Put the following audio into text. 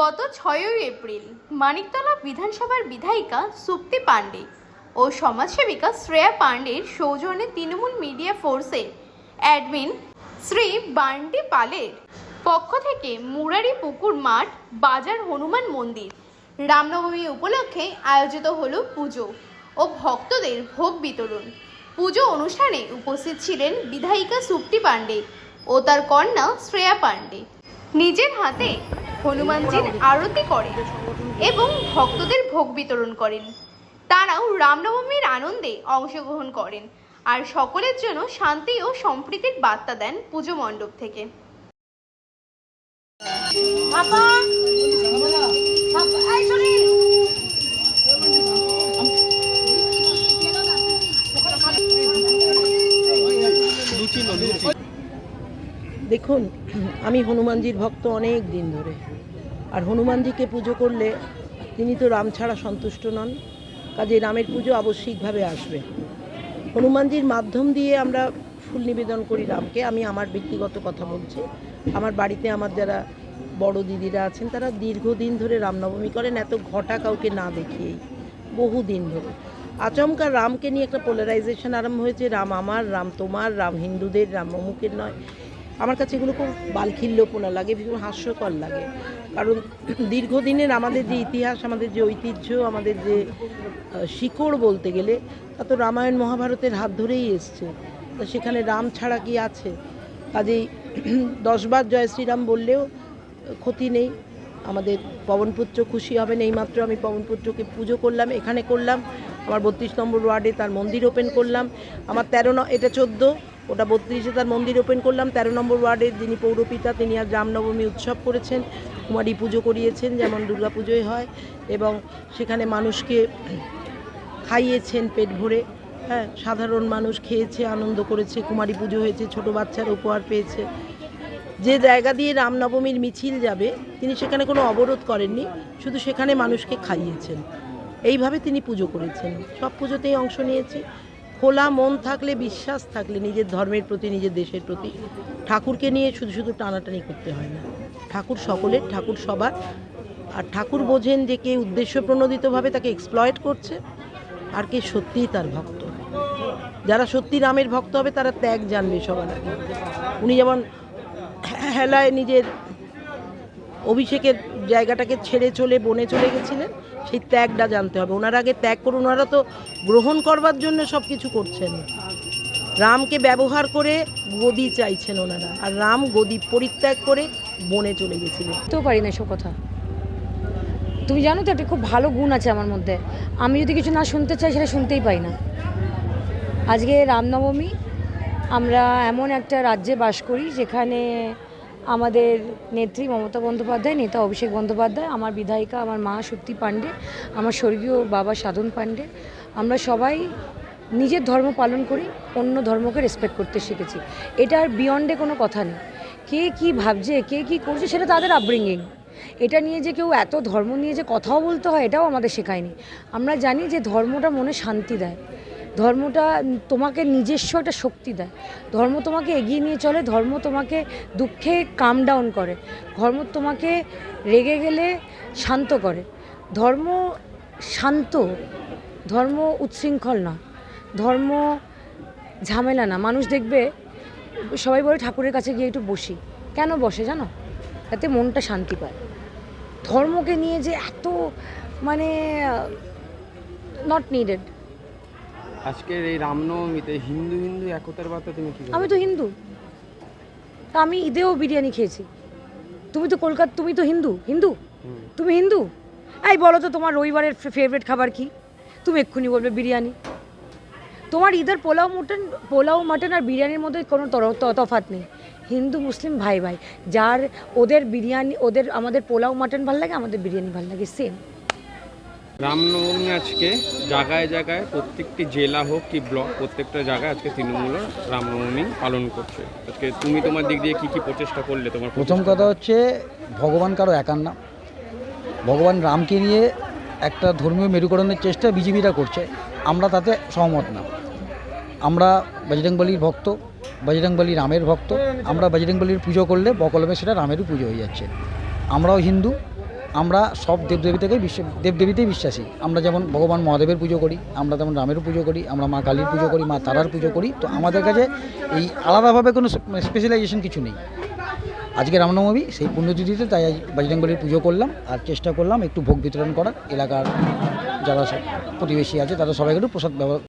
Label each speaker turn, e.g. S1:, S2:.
S1: গত ছয়ই এপ্রিল মানিকতলা বিধানসভার বিধায়িকা সুপ্তি পাণ্ডে ও সমাজসেবিকা শ্রেয়া পাণ্ডের সৌজন্যে তৃণমূল মিডিয়া ফোর্সের অ্যাডমিন শ্রী বান্ডি পালের পক্ষ থেকে মুরারি পুকুর মাঠ, বাজার হনুমান মন্দির, রামনবমী উপলক্ষে আয়োজিত হলো পুজো ও ভক্তদের ভোগ বিতরণ। পুজো অনুষ্ঠানে উপস্থিত ছিলেন বিধায়িকা সুপ্তি পাণ্ডে ও তার কন্যা শ্রেয়া পাণ্ডে। নিজের হাতে হনুমানজির আরতি করেন এবং ভক্তদের ভোগ বিতরণ করেন। তারাও রামনবমীর আনন্দে অংশগ্রহণ করেন আর সকলের জন্য শান্তি ও সম্প্রীতির বার্তা দেন পুজো মণ্ডপ থেকে।
S2: দেখুন, আমি হনুমানজির ভক্ত অনেক দিন ধরে। আর হনুমানজিকে পুজো করলে তিনি তো রাম ছাড়া সন্তুষ্ট নন কাজে রামের পুজো আবশ্যিকভাবে আসবে। হনুমানজির মাধ্যম দিয়ে আমরা ফুল নিবেদন করি রামকে। আমি আমার ব্যক্তিগত কথা বলছি। আমার বাড়িতে আমার যারা বড় দিদিরা আছেন, তারা দীর্ঘদিন ধরে রামনবমী করেন, এত ঘটা কাউকে না দেখিয়েই বহু দিন ধরে। আচমকা রামকে নিয়ে একটা পোলারাইজেশন আরম্ভ হয়েছে। রাম আমার, রাম তোমার, রাম হিন্দুদের, রাম অমুকের নয়। আমার কাছে এগুলো খুব বালখিল্যপনা লাগে, ভীষণ হাস্যকর লাগে। কারণ দীর্ঘদিনের আমাদের যে ইতিহাস, আমাদের যে ঐতিহ্য, আমাদের যে শিকড় বলতে গেলে, তা তো রামায়ণ মহাভারতের হাত ধরেই এসছে। তা সেখানে রাম ছাড়া কি আছে? কাজেই দশবার জয় শ্রীরাম বললেও ক্ষতি নেই। আমাদের পবনপুত্র খুশি হবেন, এইমাত্র আমি পবনপুত্রকে পুজো করলাম, এখানে করলাম। আমার বত্রিশ নম্বর ওয়ার্ডে তার মন্দির ওপেন করলাম। আমার তেরো এটা চোদ্দ। ওটা বত্রিশে তার মন্দির ওপেন করলাম, তেরো নম্বর ওয়ার্ডের যিনি পৌরপিতা তিনি আজ রামনবমী উৎসব করেছেন, কুমারী পুজো করিয়েছেন, যেমন দুর্গা পুজোয় হয়, এবং সেখানে মানুষকে খাইয়েছেন পেট ভরে হ্যাঁ সাধারণ মানুষ খেয়েছে, আনন্দ করেছে, কুমারী পুজো হয়েছে, ছোট বাচ্চার উপহার পেয়েছে। যে জায়গা দিয়ে রামনবমীর মিছিল যাবে, তিনি সেখানে কোনো অবরোধ করেননি, শুধু সেখানে মানুষকে খাইয়েছেন। এইভাবে তিনি পুজো করেছেন। সব পুজোতেই অংশ নিয়েছি। খোলা মন থাকলে, বিশ্বাস থাকলে, নিজের ধর্মের প্রতি, নিজের দেশের প্রতি ঠাকুরকে নিয়ে শুধু শুধু টানাটানি করতে হয় না। ঠাকুর সকলের, ঠাকুর সবার। আর ঠাকুর বোঝেন যে কে উদ্দেশ্য প্রণোদিতভাবে তাকে এক্সপ্লয়েট করছে আর কে সত্যিই তার ভক্ত। যারা সত্যি রামের ভক্ত হবে, তারা ত্যাগ জানবে সবার আগে। উনি যেমন হেলায় নিজের অভিষেকের জায়গাটাকে ছেড়ে চলে বনে চলে গেছিলেন, সেই ত্যাগটা জানতে হবে। ওনার আগে ত্যাগ করুন, ওনারা তো গ্রহণ করবার জন্য সব কিছু করছেন। রামকে ব্যবহার করে গদি চাইছেন ওনারা, আর রাম গদি পরিত্যাগ করে বনে চলে গেছিলেন।
S3: তো পারি না এসব কথা। তুমি জানো তো, একটা খুব ভালো গুণ আছে আমার মধ্যে। আমি যদি কিছু না শুনতে চাই, সেটা শুনতেই পাই না। আজকে রামনবমী, আমরা এমন একটা রাজ্যে বাস করি, যেখানে আমাদের নেত্রী মমতা বন্দ্যোপাধ্যায়, নেতা অভিষেক বন্দ্যোপাধ্যায়, আমার বিধায়িকা আমার মা শক্তি পাণ্ডে, আমার স্বর্গীয় বাবা সাধন পাণ্ডে। আমরা সবাই নিজের ধর্ম পালন করি, অন্য ধর্মকে রেসপেক্ট করতে শিখেছি। এটার বিয়ন্ডে কোনো কথা নেই। কে কি ভাবছে, কে কি করছে সেটা তাদের আপব্রিঙ্গিং এটা নিয়ে যে কেউ এত ধর্ম নিয়ে যে কথাও বলতে হয়, এটাও আমাদের শেখায়নি। আমরা জানি যে ধর্মটা মনে শান্তি দেয়। ধর্মটা তোমাকে নিজস্ব একটা শক্তি দেয়। ধর্ম তোমাকে এগিয়ে নিয়ে চলে, ধর্ম তোমাকে দুঃখে কাম ডাউন করে। ধর্ম তোমাকে রেগে গেলে শান্ত করে। ধর্ম শান্ত, ধর্ম উচ্ছৃঙ্খল না। ধর্ম ঝামেলা না। মানুষ দেখবে, সবাই বলে ঠাকুরের কাছে গিয়ে একটু বসি। কেন বসে জানো? তাতে মনটা শান্তি পায়। ধর্মকে নিয়ে যে এত মানে নট নিডেড
S4: আজকের এই রামনবমীতে হিন্দু হিন্দু একতার বার্তা তুমি কি
S3: আমি তো হিন্দু। তা আমি ঈদেও বিরিয়ানি খেয়েছি। তুমি তো কলকাতা তুমি তো হিন্দু। হিন্দু? তুমি হিন্দু? এই বলো তো তোমার রবিবারের ফেভারিট খাবার কি? তুমি এক্ষুনি বলবে বিরিয়ানি। তোমার ঈদের পোলাও মটন পোলাও মাটন আর বিরিয়ানির মধ্যে কোনো তর- ত- তফাৎ নেই। হিন্দু মুসলিম ভাই ভাই যার ওদের বিরিয়ানি ওদের আমাদের পোলাও মাটন ভালো লাগে আমাদের বিরিয়ানি ভালো লাগে সেম
S4: রামনবমী আজকে জায়গায় জায়গায় প্রত্যেকটি জেলা হোক কি ব্লক, প্রত্যেকটা জায়গায় আজকে তৃণমূল রামনবমী পালন করছে। আজকে তুমি তোমার দিক দিয়ে কি কি প্রচেষ্টা করলে তোমার
S5: প্রথম কথা হচ্ছে ভগবান কারও একার না। ভগবান রামকে নিয়ে একটা ধর্মীয় মেরুকরণের চেষ্টা বিজেপিরা করছে। আমরা তাতে সহমত না। আমরা বজরংবলির ভক্ত, বজরংবলী রামের ভক্ত, আমরা বজরংবলির পুজো করলে বকলমে সেটা রামেরও পুজো হয়ে যাচ্ছে। আমরাও হিন্দু আমরা সব দেবদেবীতেই বিশ্ব, দেবদেবীতেই বিশ্বাসী। আমরা যেমন ভগবান মহাদেবের পুজো করি, আমরা তেমন রামেরও পুজো করি, আমরা মা কালীর পুজো করি, মা তারার পুজো করি। তো আমাদের কাছে এই আলাদাভাবে কোনো স্পেশালাইজেশন কিছু নেই। আজকে রামনবমী, সেই পুণ্যতিথিতে তাই আজ পুজো করলাম, আর চেষ্টা করলাম একটু ভোগ বিতরণ করার। এলাকার যারা প্রতিবেশী আছে, তারা সবাইকে একটু প্রসাদ ব্যবহার